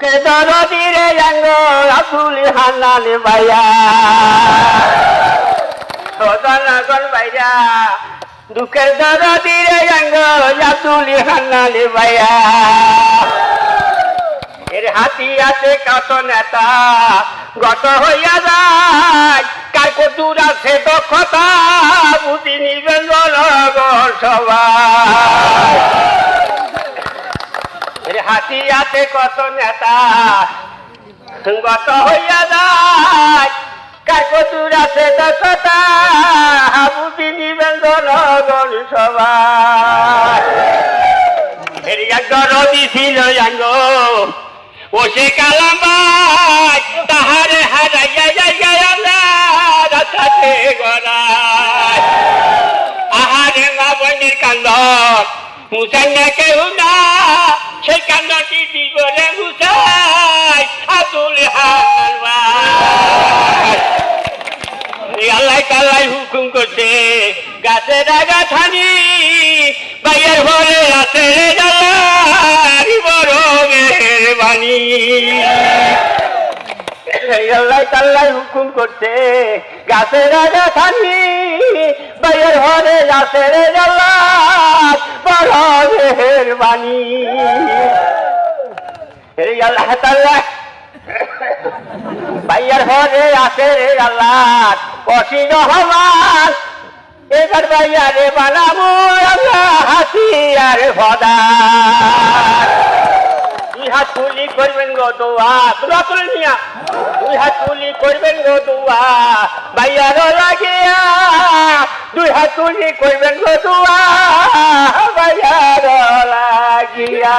কে দরদিরে জাঙ্গ আব্দুল হান্নান ভাইয়া। সদনগর ভাইয়া। দুঃখের জাঙ্গ আব্দুল হান্নান ভাইয়া। এর হাতি আছে কত নেতা, গত হইয়া যায়। কার কতুর আছে দক্ষতা, বুঝি নিবেন জনগণ সবাই। এর হাতি আছে কত নেতা? গত হইয়া যায়, কার কতুর আছে দক্ষতা? বুঝি নিবেন জনগণ সবাই দরদি ছিল জাঙ্গ ও সে কালামাই তাহারে হারাইয়া যাইয়া আহারে মা বন্যের কান্দ মুসাই না কেউ না সেই কান্দটি দিবরে মুসাই আতুল আল্লাহ তাল্লাই হুকুম করছে গাছের আগা থানি, বাইয়ের ঘরে আছে রে বড় মেহরবানি তাল্লাই হুকুম করছে গাছের আগা থানি, বাইয়ের ঘরে আছে রে বড় মেহরবানি এই আল্লাহ তাল্লাই ভাইয়ার ঘরে আছে রে আল্লাহ। কষি রহমান। এবার ভাইয়ারে বানাবো আমরা হাসি আর ভদা। দুই হাত তুলি করবেন গো দোয়া। তুলে নিয়া। দুই হাত তুলি করবেন গো দোয়া। ভাইয়ার লাগিয়া। দুই হাত তুলি করবেন গো দোয়া। ভাইয়ার লাগিয়া।